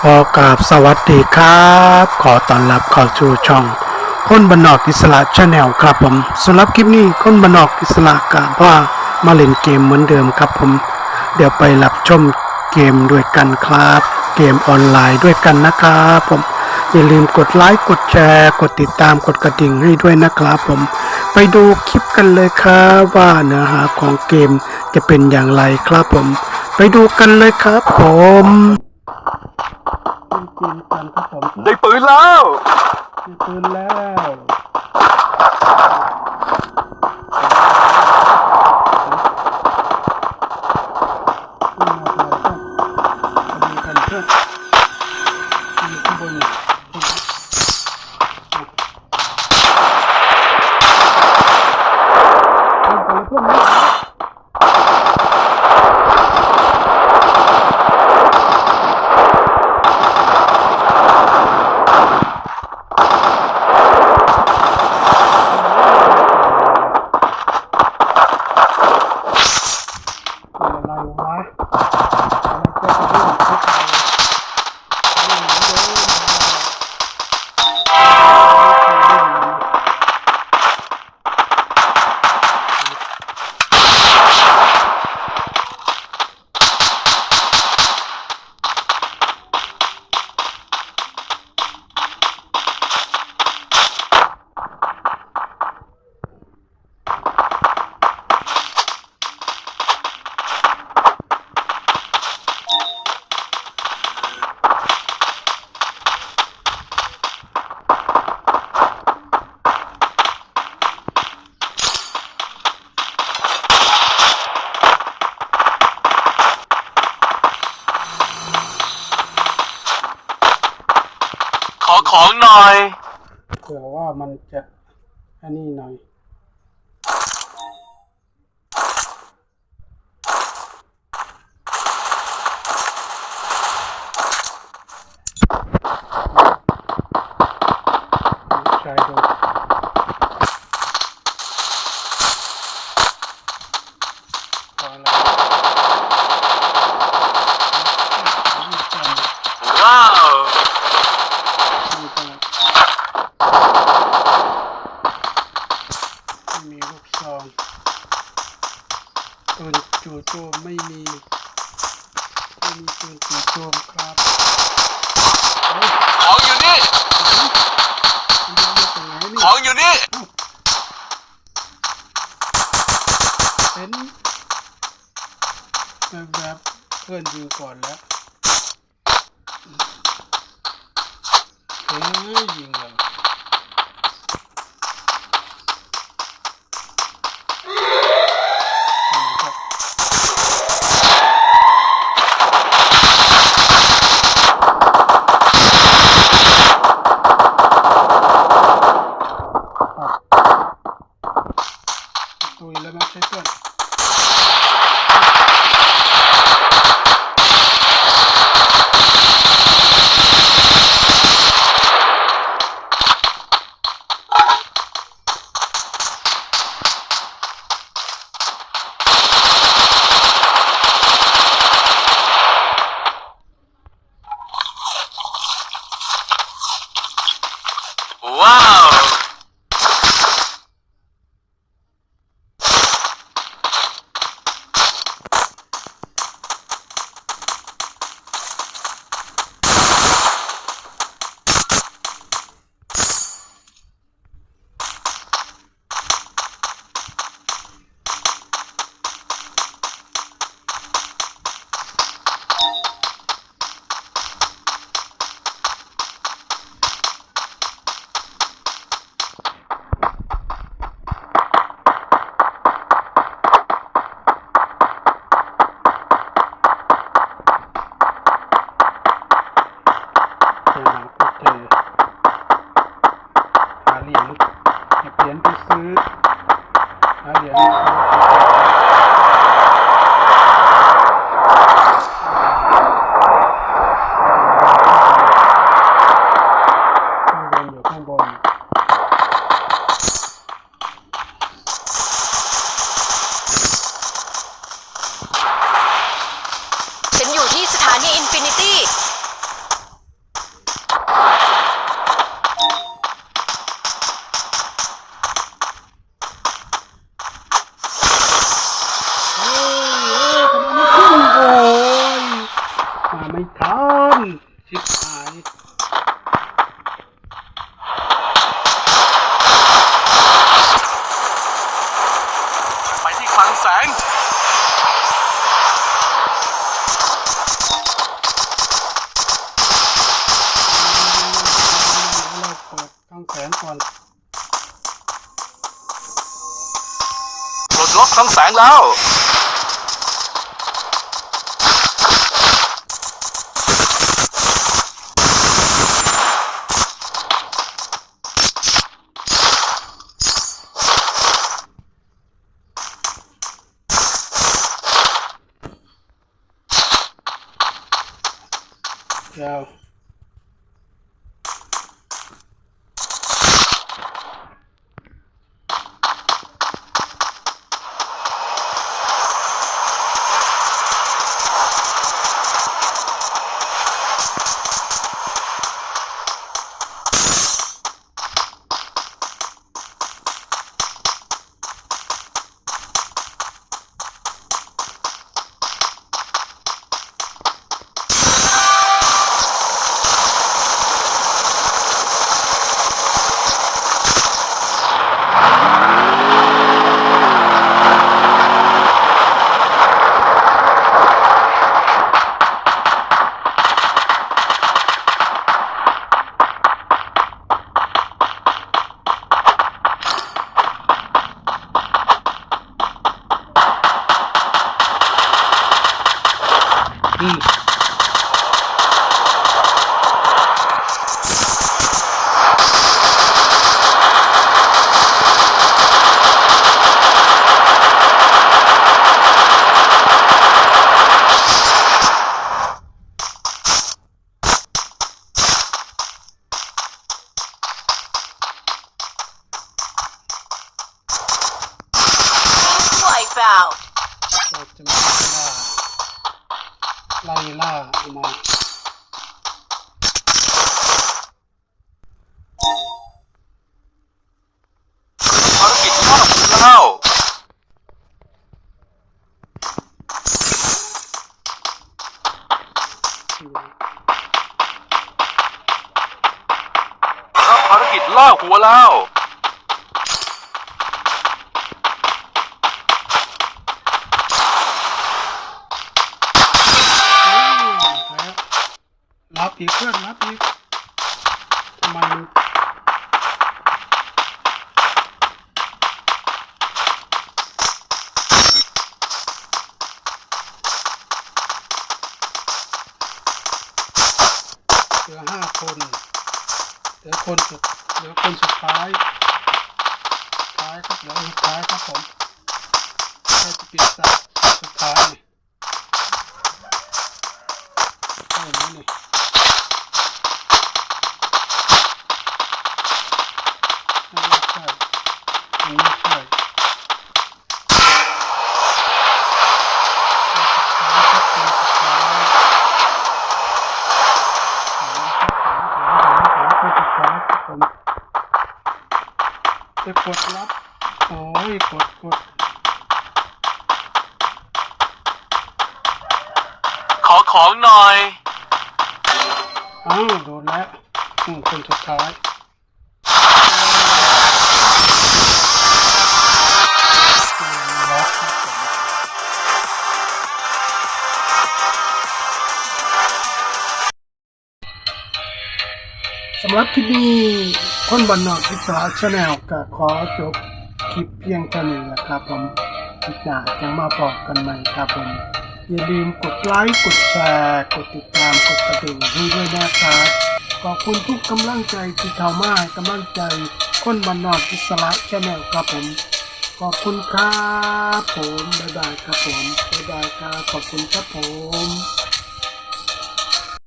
ขอกราบสวัสดีครับ ขอต้อนรับเข้าสู่ช่อง คนบรรนอกอิสระชาแนลครับผมสำหรับคลิปนี้คนบรรนอกอิสระกะว่ามาเล่นเกมเหมือนเดิมครับผม เดี๋ยวไปรับชมเกมด้วยกันครับ เกมออนไลน์ด้วยกันนะครับผมอย่าลืมกดไลค์กดแชร์กดติดตามกดกระดิ่งให้ด้วยนะครับผม ไปดูคลิปกันเลยครับว่าเนื้อหาของเกมจะเป็นอย่างไรครับผม ไปดูกันเลยครับผมเป็นเกมกันครับผม ได้ปืน แล้ว มีปืนแล้ ของหน่อย เผื่อว่ามันจะอันนี้หน่อย ใช่ดูพอแล้ว ว้าว นี่ก็ไม่มีลูกซองปืนจู่โจ มไม่มีไม่มีปืนจู่โจมครับของอยู่นี่ของอยู่นี่เป็นแบบแบบเพื่อนยิงก่อนแล้วเอ้ยยิงเลย 十아点. ลดล็อกคลังแสงแล้วเ Wipeout. เราจะมาล่า ไล่ล่าเอามาภารกิจรอบแล้วรับภารกิจล่าหัวแล้ว อีกเพื่อนรับอีกทำไมมันเหลือห้าคนเหลือคนสุดเหลือคนสุดท้ายท้ายครับเหลือสุดท้ายครับผมแค่จะปิดสายสุดท้าย ไปกดรับโอ้ยกดกดขอของหน่อยอ้าวโดนแล้วอืมคนสุดท้ายอืมล็อกครับผมสำหรับคลิปนี้ คนบันนอกอิสระชาแนลก็ขอจบคลิปเพียงเท่านี้นะครับผมคลิปหน้าจะมาบอกกันใหม่ครับผม อย่าลืมกดไลค์ กดแชร์ กดติดตาม กดกระดิ่งให้ด้วยนะครับขอบคุณทุกกำลังใจที่เข้ามากำลังใจ คนบันนอกอิสระชาแนลครับผม ขอบคุณครับผมบ๊ายบายครับผมบ๊ายบายครับขอบคุณครับผม